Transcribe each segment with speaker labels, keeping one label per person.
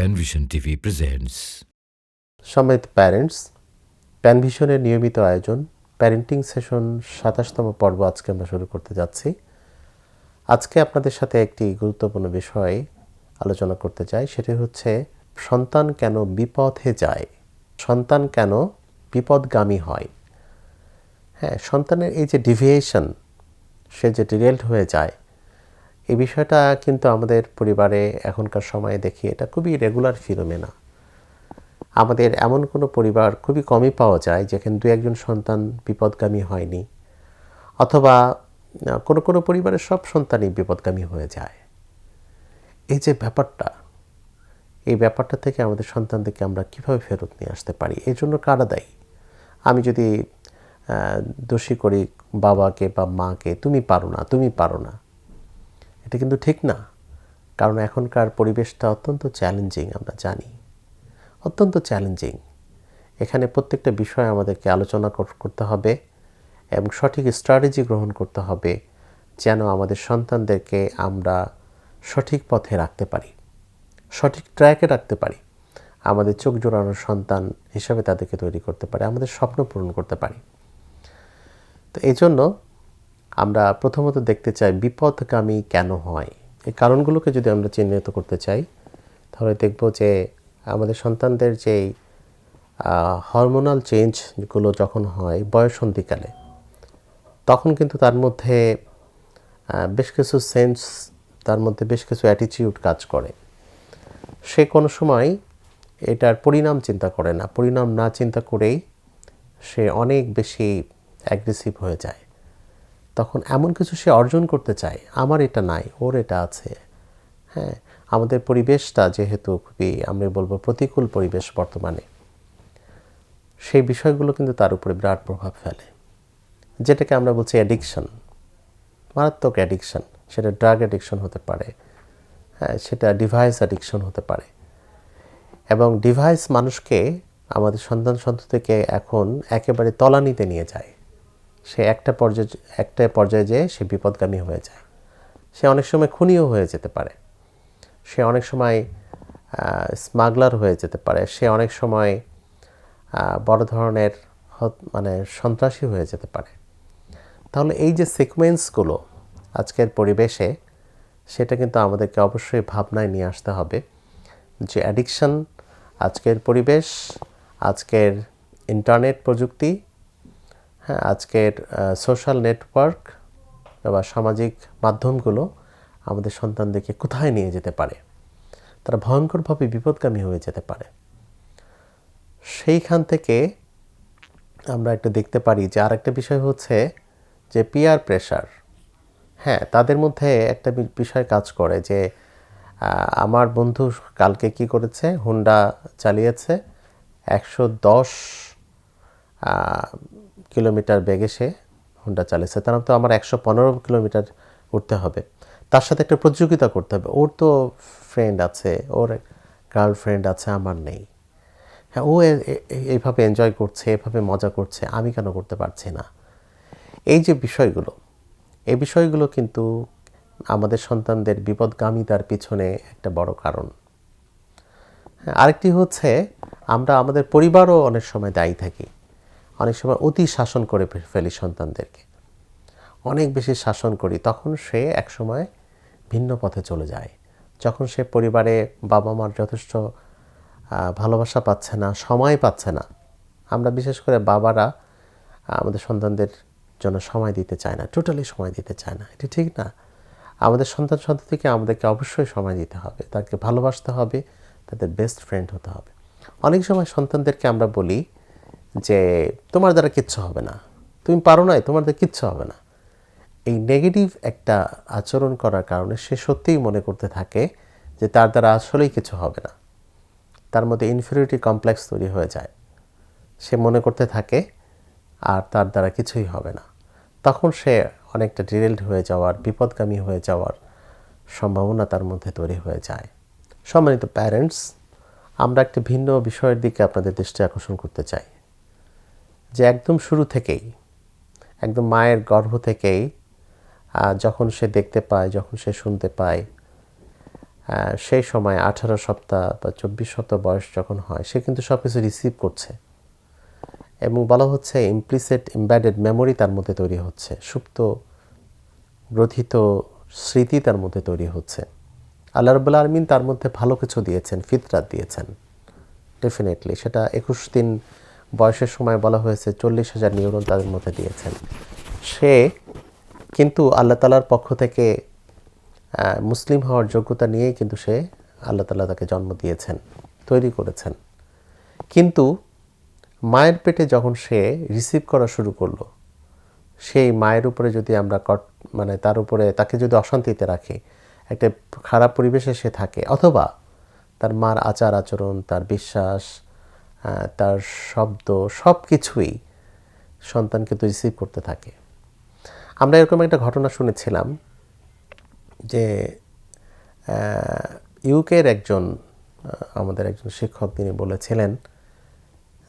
Speaker 1: Penvision TV presents.
Speaker 2: সম্মানিত parents প্যানভিশনের নিয়মিত আয়োজন প্যারেন্টিং সেশন সাতাশতম পর্ব আজকে আমরা শুরু করতে যাচ্ছি আজকে আপনাদের সাথে একটি গুরুত্বপূর্ণ বিষয় আলোচনা করতে চাই, সেটি হচ্ছে সন্তান কেন বিপথে যায় সন্তান কেন বিপদগামী হয় হ্যাঁ সন্তানের এই যে ডিভিয়েশন সে যে ডিরেল্ট হয়ে যায় এই বিষয়টা কিন্তু আমাদের পরিবারে এখনকার সময়ে দেখি, এটা খুবই রেগুলার ফিনোমেনা আমাদের এমন কোনো পরিবার খুবই কমই পাওয়া যায় যেখানে দু একজন সন্তান বিপদগামী হয়নি, অথবা কোনো কোনো পরিবারের সব সন্তানই বিপদগামী হয়ে যায়। এই যে ব্যাপারটা, এই ব্যাপারটা থেকে আমাদের সন্তানদেরকে আমরা কীভাবে ফেরত নিয়ে আসতে পারি, এর জন্য কারা দায়ী? আমি যদি দোষী করি বাবাকে বা মাকে, তুমি পারো না, তুমি পারো না এটা কিন্তু ঠিক না। কারণ এখনকার পরিবেশটা অত্যন্ত চ্যালেঞ্জিং আমরা জানি। অত্যন্ত চ্যালেঞ্জিং এখানে প্রত্যেকটা বিষয় আমাদেরকে আলোচনা কর- করতে হবে এবং সঠিক স্ট্র্যাটেজি গ্রহণ করতে হবে যেন আমাদের সন্তানদেরকে আমরা সঠিক পথে রাখতে পারি, সঠিক ট্র্যাকে রাখতে পারি। আমাদের চোখ জোড়ানোর সন্তান হিসাবে তাদেরকে তৈরি করতে পারি, আমাদের স্বপ্ন পূরণ করতে পারি। তো এই জন্য আমরা প্রথমত দেখতে চাই বিপদগামী কেন হয়। এই কারণগুলোকে যদি আমরা চিহ্নিত করতে চাই, তাহলে দেখব যে আমাদের সন্তানদের যেই হরমোনাল চেঞ্জগুলো যখন হয় বয়সন্ধিকালে, তখন কিন্তু তার মধ্যে বেশ কিছু সেন্স তার মধ্যে বেশ কিছু অ্যাটিটিউড কাজ করে। সে কোনো সময় এটার পরিণাম চিন্তা করে না। পরিণাম না চিন্তা করেই সে অনেক বেশি অ্যাগ্রেসিভ হয়ে যায়। তখন এমন কিছু সে অর্জন করতে চায়, আমার এটা নাই, ওর এটা আছে। হ্যাঁ আমাদের পরিবেশটা যেহেতু খুবই আমি বলব প্রতিকূল পরিবেশ বর্তমানে, সেই বিষয়গুলো কিন্তু তার উপরে বিরাট প্রভাব ফেলে, যেটাকে আমরা বলছি অ্যাডিকশন মারাত্মক অ্যাডিকশন সেটা ড্রাগ অ্যাডিকশন হতে পারে হ্যাঁ সেটা ডিভাইস অ্যাডিকশন হতে পারে, এবং ডিভাইস মানুষকে আমাদের সন্তান সন্ততিকে এখন একেবারে তলানিতে নিয়ে যায়। সে একটা পর্যায়ে একটা পর্যায়ে যেয়ে সে বিপদগামী হয়ে যায়। সে অনেক সময় খুনিও হয়ে যেতে পারে। সে অনেক সময় স্মাগলার হয়ে যেতে পারে। সে অনেক সময় বড় ধরনের মানে সন্ত্রাসী হয়ে যেতে পারে। তাহলে এই যে সিকোয়েন্সগুলো আজকের পরিবেশে, সেটা কিন্তু আমাদেরকে অবশ্যই ভাবনায় নিয়ে আসতে হবে যে অ্যাডিকশন আজকের পরিবেশ, আজকের ইন্টারনেট প্রযুক্তি হ্যাঁ আজকের সোশ্যাল নেটওয়ার্ক বা সামাজিক মাধ্যমগুলো আমাদের সন্তানদেরকে কোথায় নিয়ে যেতে পারে? তারা ভয়ঙ্করভাবে বিপদগামী হয়ে যেতে পারে। সেইখান থেকে আমরা একটু দেখতে পারি যে আরেকটা বিষয় হচ্ছে যে পিয়ার প্রেশার হ্যাঁ তাদের মধ্যে একটা বিষয় কাজ করে যে আমার বন্ধু কালকে কি করেছে? হুন্ডা চালিয়েছে। একশো দশ কিলোমিটার বেগে সে হুন্ডা চালিয়েছে তার মানে তো আমার একশো পনেরো কিলোমিটার উঠতে হবে। তার সাথে একটা প্রতিযোগিতা করতে হবে। ওর তো ফ্রেন্ড আছে ওর গার্লফ্রেন্ড আছে আমার নেই। হ্যাঁ ও এইভাবে এনজয় করছে এভাবে মজা করছে আমি কেন করতে পারছি না? এই যে বিষয়গুলো এই বিষয়গুলো কিন্তু আমাদের সন্তানদের বিপদগামিতার পিছনে একটা বড় কারণ। হ্যাঁ, আরেকটি হচ্ছে আমরা আমাদের পরিবারও অনেক সময় দায়ী থাকি। অনেক সময় অতি শাসন করে ফেলি সন্তানদেরকে। অনেক বেশি শাসন করি, তখন সে একসময় ভিন্ন পথে চলে যায়। যখন সে পরিবারে বাবা মার যথেষ্ট ভালোবাসা পাচ্ছে না, সময় পাচ্ছে না, আমরা বিশেষ করে বাবারা আমাদের সন্তানদের জন্য সময় দিতে চায় না টোটালি সময় দিতে চায় না। এটি ঠিক না। আমাদের সন্তান সন্ততিকে আমাদেরকে অবশ্যই সময় দিতে হবে। তাকে ভালোবাসতে হবে, তাদের বেস্ট ফ্রেন্ড হতে হবে। অনেক সময় সন্তানদেরকে আমরা বলি যে তোমার দ্বারা কিচ্ছু হবে না। তুমি পারো নাই, তোমার দ্বারা কিচ্ছু হবে না। এই নেগেটিভ একটা আচরণ করার কারণে সে সত্যিই মনে করতে থাকে যে তার দ্বারা আসলেই কিছু হবে না। তার মধ্যে ইনফিরিয়রিটি কমপ্লেক্স তৈরি হয়ে যায়। সে মনে করতে থাকে, আর তার দ্বারা কিছুই হবে না। তখন সে অনেকটা ডিরেল্ড হয়ে যাওয়ার, বিপদগামী হয়ে যাওয়ার সম্ভাবনা তার মধ্যে তৈরি হয়ে যায়। সম্মানিত প্যারেন্টস আমরা একটি ভিন্ন বিষয়ের দিকে আপনাদের দৃষ্টি আকর্ষণ করতে চাই। যে একদম শুরু থেকেই, একদম মায়ের গর্ভ থেকেই যখন সে দেখতে পায়, যখন সে শুনতে পায় সেই সময় আঠারো সপ্তাহ বা চব্বিশ সপ্তাহ বয়স যখন হয়, সে কিন্তু সব কিছু রিসিভ করছে। এবং বলা হচ্ছে ইমপ্লিসেট ইম্ব্যাডেড মেমোরি তার মধ্যে তৈরি হচ্ছে, সুপ্ত, গ্রথিত স্মৃতি তার মধ্যে তৈরি হচ্ছে। আল্লাহ রবুল্লা আলমিন তার মধ্যে ভালো কিছু দিয়েছেন, ফিতরাত দিয়েছেন। ডেফিনেটলি সেটা একুশ দিন বয়সের সময় বলা হয়েছে চল্লিশ হাজার নিউরন তাদের মধ্যে দিয়েছেন। সে কিন্তু আল্লাহ তালার পক্ষ থেকে মুসলিম হওয়ার যোগ্যতা নিয়েই কিন্তু সে আল্লাহ তালা তাকে জন্ম দিয়েছেন, তৈরি করেছেন। কিন্তু মায়ের পেটে যখন সে রিসিভ করা শুরু করল, সেই মায়ের উপরে যদি আমরা কট মানে তার উপরে তাকে যদি অশান্তিতে রাখি, একটা খারাপ পরিবেশে সে থাকে, অথবা তার মার আচার আচরণ, তার বিশ্বাস তার শব্দ সব কিছুই সন্তান কিন্তু রিসিভ করতে থাকে। আমরা এরকম একটা ঘটনা শুনেছিলাম যে ইউকের একজন আমাদের একজন শিক্ষক তিনি বলেছিলেন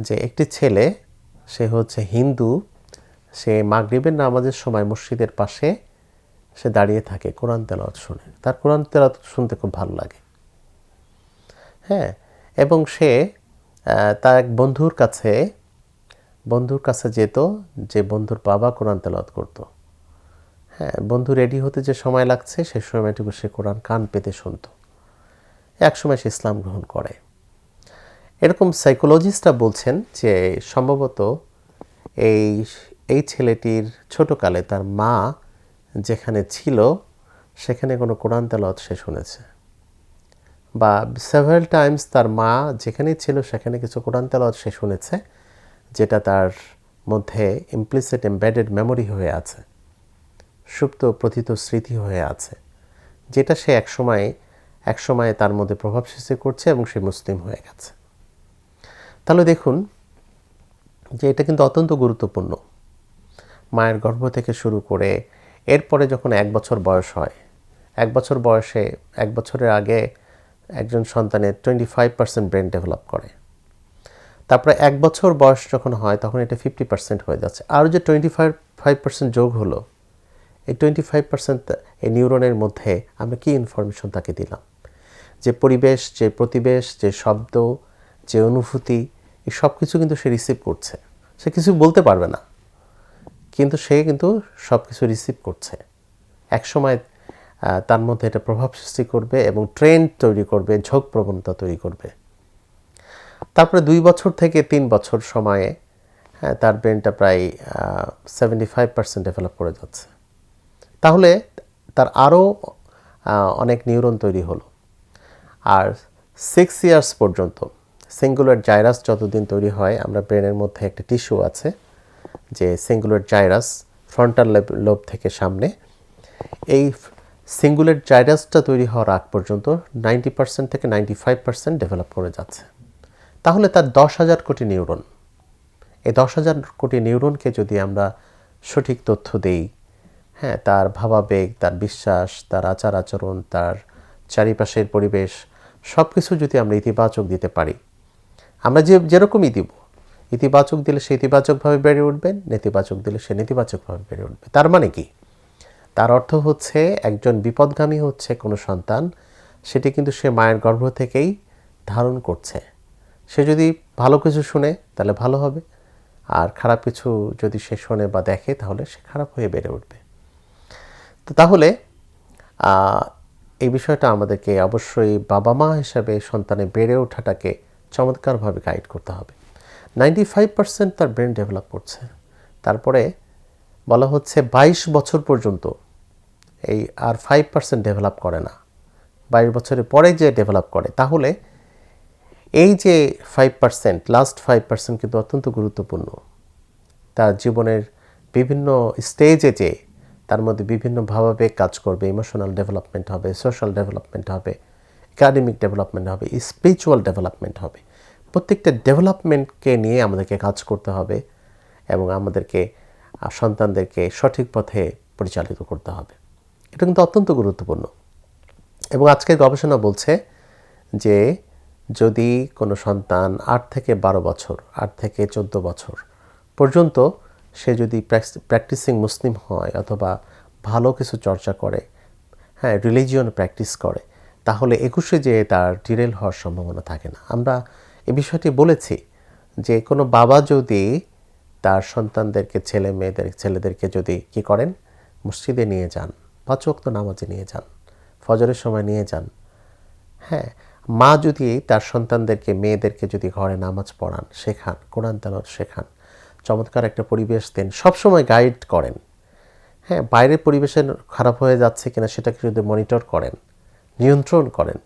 Speaker 2: যে, একটি ছেলে, সে হচ্ছে হিন্দু, সে মাগরিবের নামাজের সময় মসজিদের পাশে সে দাঁড়িয়ে থাকে কোরআন তেলাওয়াত শুনে। তার কোরআন তেলাওয়াত শুনতে খুব ভালো লাগে। হ্যাঁ এবং সে তার এক বন্ধুর কাছে বন্ধুর কাছে যেত, যে বন্ধুর বাবা কোরআন তেলাওয়াত করতো। হ্যাঁ বন্ধু রেডি হতে যে সময় লাগছে, সে সময়টুকু সে কোরআন কান পেতে শুনতো। এক সময় সে ইসলাম গ্রহণ করে। এরকম সাইকোলজিস্টরা বলছেন যে সম্ভবত এই এই ছেলেটির ছোটকালে তার মা যেখানে ছিল, সেখানে কোনো কোরআন তেলাওয়াত সে শুনেছে। বা সেভারাল টাইমস তার মা যেখানেই ছিল সেখানে কিছু কোরআন তেলাওয়াত সে শুনেছে, যেটা তার মধ্যে ইমপ্লিসিট এমবেডেড মেমোরি হয়ে আছে, সুপ্ত প্রথিত স্মৃতি হয়ে আছে, যেটা সে একসময় একসময় তার মধ্যে প্রভাব সৃষ্টি করছে এবং সে মুসলিম হয়ে গেছে। তাহলে দেখুন যে এটা কিন্তু অত্যন্ত গুরুত্বপূর্ণ। মায়ের গর্ভ থেকে শুরু করে এরপরে যখন এক বছর বয়স হয়, এক বছর বয়সে, এক বছরের আগে একজন সন্তানের twenty five percent brain develop করে। তারপরে এক বছর বয়স যখন হয় তখন এটা ফিফটি পার্সেন্ট হয়ে যাচ্ছে। আরও যে টোয়েন্টি ফাইভ ফাইভ পার্সেন্ট যোগ হলো এই টোয়েন্টি ফাইভ পার্সেন্ট এই নিউরনের মধ্যে আমরা কী ইনফরমেশন তাকে দিলাম? যে পরিবেশ যে প্রতিবেশ যে শব্দ যে অনুভূতি এই সব কিছু কিন্তু সে রিসিভ করছে। সে কিছু বলতে পারবে না কিন্তু সে কিন্তু সব কিছু রিসিভ করছে। একসময় আহ, তার মধ্যে এটা প্রভাব সৃষ্টি করবে এবং ট্রেন্ড তৈরি করবে, ঝোঁক প্রবণতা তৈরি করবে। তারপরে দুই বছর থেকে তিন বছর সময়ে হ্যাঁ তার ব্রেনটা প্রায় সেভেন্টি ফাইভ পার্সেন্ট ডেভেলপ করে যাচ্ছে। তাহলে তার আরও অনেক নিউরন তৈরি হলো। আর সিক্স ইয়ার্স পর্যন্ত সিঙ্গুলার জাইরাস যতদিন তৈরি হয়, আমরা ব্রেনের মধ্যে একটা টিস্যু আছে, যে সিঙ্গুলার জাইরাস ফ্রন্টাল লোব থেকে সামনে। এই সিঙ্গুলার জাইরাসটা তৈরি হওয়ার আগ পর্যন্ত নাইনটি পার্সেন্ট থেকে নাইনটি ফাইভ পার্সেন্ট ডেভেলপ করে যাচ্ছে। তাহলে তার দশ হাজার কোটি নিউরন। এই দশ হাজার কোটি নিউরনকে যদি আমরা সঠিক তথ্য দেই হ্যাঁ তার ভাবাবেগ, তার বিশ্বাস, তার আচার আচরণ, তার চারিপাশের পরিবেশ সব কিছু যদি আমরা ইতিবাচক দিতে পারি, আমরা যে যেরকমই দিব, ইতিবাচক দিলে সে ইতিবাচকভাবে বেড়ে উঠবেন নেতিবাচক দিলে সে নেতিবাচকভাবে বেড়ে উঠবে। তার মানে কি? তার অর্থ হচ্ছে একজন বিপদগামী হচ্ছে কোনো সন্তান, সেটি কিন্তু সে মায়ের গর্ভ থেকেই ধারণ করছে। সে যদি ভালো কিছু শুনে, তাহলে ভালো হবে। আর খারাপ কিছু যদি সে শোনে বা দেখে, তাহলে সে খারাপ হয়ে বেড়ে উঠবে। তো তাহলে এই বিষয়টা আমাদেরকে অবশ্যই বাবা মা হিসাবে সন্তানের বেড়ে ওঠাটাকে চমৎকারভাবে গাইড করতে হবে। নাইনটি ফাইভ পার্সেন্ট তার ব্রেন ডেভেলপ করছে। তারপরে বলা হচ্ছে বাইশ বছর পর্যন্ত এই আর ফাইভ পার্সেন্ট ডেভেলপ করে না। বাইশ বছরের পরে যে ডেভেলপ করে, তাহলে এই যে five percent last five percent কিন্তু অত্যন্ত গুরুত্বপূর্ণ। তার জীবনের বিভিন্ন স্টেজে যে, তার মধ্যে বিভিন্ন ভাবাবেগ কাজ করবে ইমোশনাল ডেভেলপমেন্ট হবে সোশ্যাল ডেভেলপমেন্ট হবে একাডেমিক ডেভেলপমেন্ট হবে স্পিরিচুয়াল ডেভেলপমেন্ট হবে। প্রত্যেকটা ডেভেলপমেন্টকে নিয়ে আমাদেরকে কাজ করতে হবে এবং আমাদেরকে সন্তানদেরকে সঠিক পথে পরিচালিত করতে হবে। এটা কিন্তু অত্যন্ত গুরুত্বপূর্ণ। এবং আজকের গবেষণা বলছে যে যদি কোনো সন্তান আট থেকে বারো বছর, আট থেকে চোদ্দ বছর পর্যন্ত সে যদি প্র্যাকটিসিং মুসলিম হয় অথবা ভালো কিছু চর্চা করে হ্যাঁ রিলিজিয়ন প্র্যাকটিস করে, তাহলে একুশে যে তার ডিরেল হওয়ার সম্ভাবনা থাকে না। আমরা এ বিষয়টি বলেছি যে কোনো বাবা যদি তার সন্তানদেরকে, ছেলে মেয়েদের, ছেলেদেরকে যদি কি করেন? মসজিদে নিয়ে যান পাঁচ ওয়াক্ত নামাজে নিয়ে যান, ফজরের সময় নিয়ে যান। হ্যাঁ মা যদি তার সন্তানদেরকে, মেয়েদেরকে যদি ঘরে নামাজ পড়ান, শেখান, কোরআন তালাত শেখান, চমৎকার একটা পরিবেশ দেন সবসময় গাইড করেন। হ্যাঁ বাইরের পরিবেশে খারাপ হয়ে যাচ্ছে কিনা সেটাকে যদি মনিটর করেন, নিয়ন্ত্রণ করেন,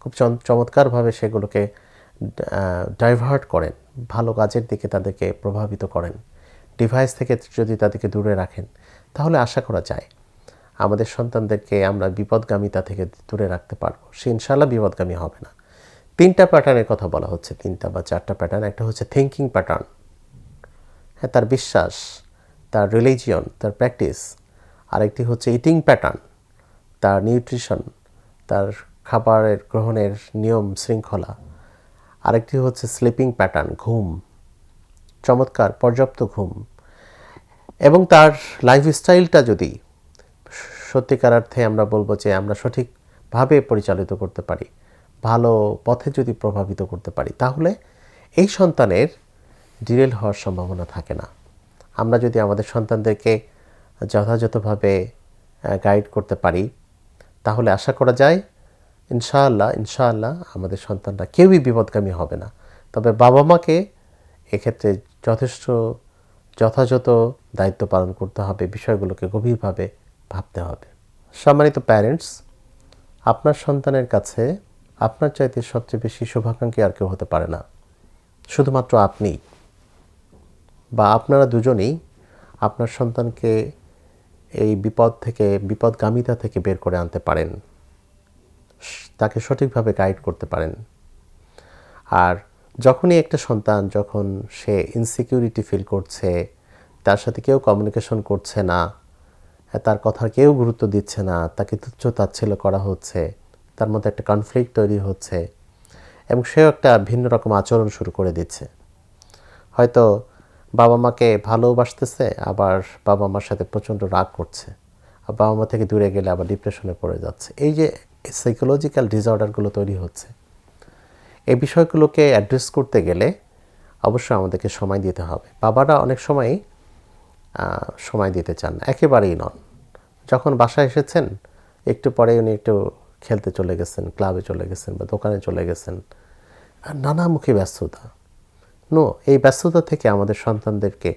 Speaker 2: খুব চম- চমৎকারভাবে সেগুলোকে ডাইভার্ট করেন। ভালো কাজের দিকে তাদেরকে প্রভাবিত করেন। ডিভাইস থেকে যদি তাদেরকে দূরে রাখেন, তাহলে আশা করা যায় আমাদের সন্তানদেরকে আমরা বিপদগামিতা থেকে দূরে রাখতে পারব। সে ইনশাল্লাহ বিপদগামী হবে না। তিনটা প্যাটার্নের কথা বলা হচ্ছে, তিনটা বা চারটা প্যাটার্ন। একটা হচ্ছে থিঙ্কিং প্যাটার্ন হ্যাঁ তার বিশ্বাস, তার রিলিজিয়ন তার প্র্যাকটিস আরেকটি হচ্ছে ইটিং প্যাটার্ন তার নিউট্রিশন তার খাবারের গ্রহণের নিয়ম শৃঙ্খলা আরেকটি হচ্ছে স্লিপিং প্যাটার্ন ঘুম। চমৎকার, পর্যাপ্ত ঘুম। এবং তার লাইফস্টাইলটা যদি সত্যিকার অর্থে আমরা বলব যে আমরা সঠিকভাবে পরিচালিত করতে পারি, ভালো পথে যদি প্রভাবিত করতে পারি, তাহলে এই সন্তানের ডিরেল হওয়ার সম্ভাবনা থাকে না। আমরা যদি আমাদের সন্তানদেরকে যথাযথভাবে গাইড করতে পারি, তাহলে আশা করা যায় ইনশাআল্লাহ ইনশাআল্লাহ আমাদের সন্তানরা কেউই বিপদগামী হবে না। তবে বাবা মাকে এক্ষেত্রে যথেষ্ট যথাযথ দায়িত্ব পালন করতে হবে, বিষয়গুলোকে গভীরভাবে ভাবতে হবে। সম্মানিত প্যারেন্টস, আপনার সন্তানের কাছে আপনার চাইতে সবচেয়ে বেশি শুভাকাঙ্ক্ষী আর কেউ হতে পারে না। শুধুমাত্র আপনি বা আপনারা দুজনেই আপনার সন্তানকে এই বিপদ থেকে, বিপদগামিতা থেকে বের করে আনতে পারেন। তাকে সঠিকভাবে গাইড করতে পারেন। আর যখনই একটা সন্তান যখন সে ইনসিকিউরিটি ফিল করছে, তার সাথে কেউ কমিউনিকেশন করছে না, তার কথা কেউ গুরুত্ব দিচ্ছে না, তাকে তুচ্ছ তাচ্ছিল্য করা হচ্ছে, তার মধ্যে একটা কনফ্লিক্ট তৈরি হচ্ছে, এবং সেও একটা ভিন্ন রকম আচরণ শুরু করে দিচ্ছে। হয়তো বাবা মাকে ভালোবাসতেছে, আবার বাবা মার সাথে প্রচণ্ড রাগ করছে, আর বাবা মা থেকে দূরে গেলে আবার ডিপ্রেশনে পড়ে যাচ্ছে। এই যে সাইকোলজিক্যাল ডিসঅর্ডারগুলো তৈরি হচ্ছে। এই বিষয়গুলোকে অ্যাড্রেস করতে গেলে অবশ্যই আমাদেরকে সময় দিতে হবে। বাবারা অনেক সময়ই আহ, সময় দিতে চান একেবারেই নন। যখন বাসায় এসেছেন একটু পরে উনি একটু খেলতে চলে গেছেন ক্লাবে চলে গেছেন বা দোকানে চলে গেছেন আর নানামুখী ব্যস্ততা। নো এই ব্যস্ততা থেকে আমাদের সন্তানদেরকে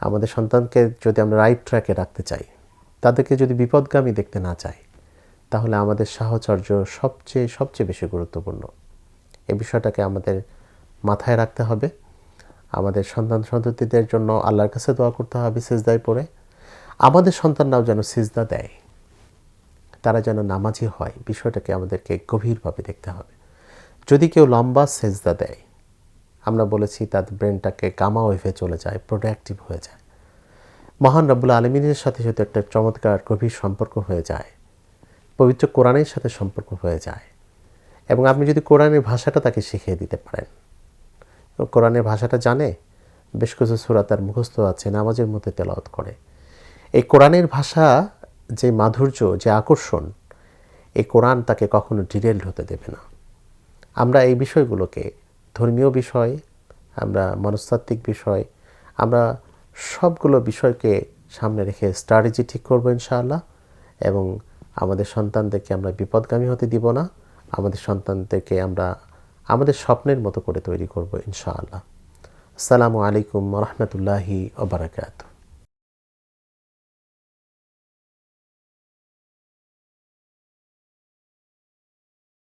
Speaker 2: আমাদের সন্তানকে যদি আমরা রাইট ট্র্যাকে রাখতে চাই তাদেরকে যদি বিপদগামী দেখতে না চাই তাহলে আমাদের সাহচর্য সবচেয়ে সবচেয়ে বেশি গুরুত্বপূর্ণ। এ বিষয়টাকে আমাদের মাথায় রাখতে হবে। আমাদের সন্তান সন্ততিদের জন্য আল্লাহর কাছে দোয়া করতে হবে সিজদায় পড়ে। আমাদের সন্তানরাও যেন সিজদা দেয়। তারা যেন নামাজি হয়, বিষয়টাকে আমাদেরকে গভীরভাবে দেখতে হবে। যদি কেউ লম্বা সেজদা দেয়, আমরা বলেছি তার ব্রেনটাকে গামা ওয়েভে চলে যায়, প্রোডাক্টিভ হয়ে যায়। মহান রব্বুল আলমিনের সাথে সাথে একটা চমৎকার, গভীর সম্পর্ক হয়ে যায়। পবিত্র কোরআনের সাথে সম্পর্ক হয়ে যায়। এবং আপনি যদি কোরআনের ভাষাটা তাকে শিখিয়ে দিতে পারেন। কোরআনের ভাষাটা জানে, বেশ কিছু সুরা তার মুখস্থ আছে, নামাজের মধ্যে তেলাওয়াত করে। এই কোরআনের ভাষা যে মাধুর্য, যে আকর্ষণ, এই কোরআন তাকে কখনো ডিরেলড হতে দেবে না। আমরা এই বিষয়গুলোকে ধর্মীয় বিষয়, আমরা মনস্তাত্ত্বিক বিষয়, আমরা সবগুলো বিষয়কে সামনে রেখে স্ট্র্যাটেজি ঠিক করব ইনশাআল্লাহ এবং আমাদের সন্তানদেরকে আমরা বিপদগামী হতে দিব না, আমাদের সন্তানদেরকে আমরা আমাদের স্বপ্নের মতো করে তৈরি করব ইনশাআল্লাহ। আসসালামু আলাইকুম রহমতুল্লাহি ওবরাকাতু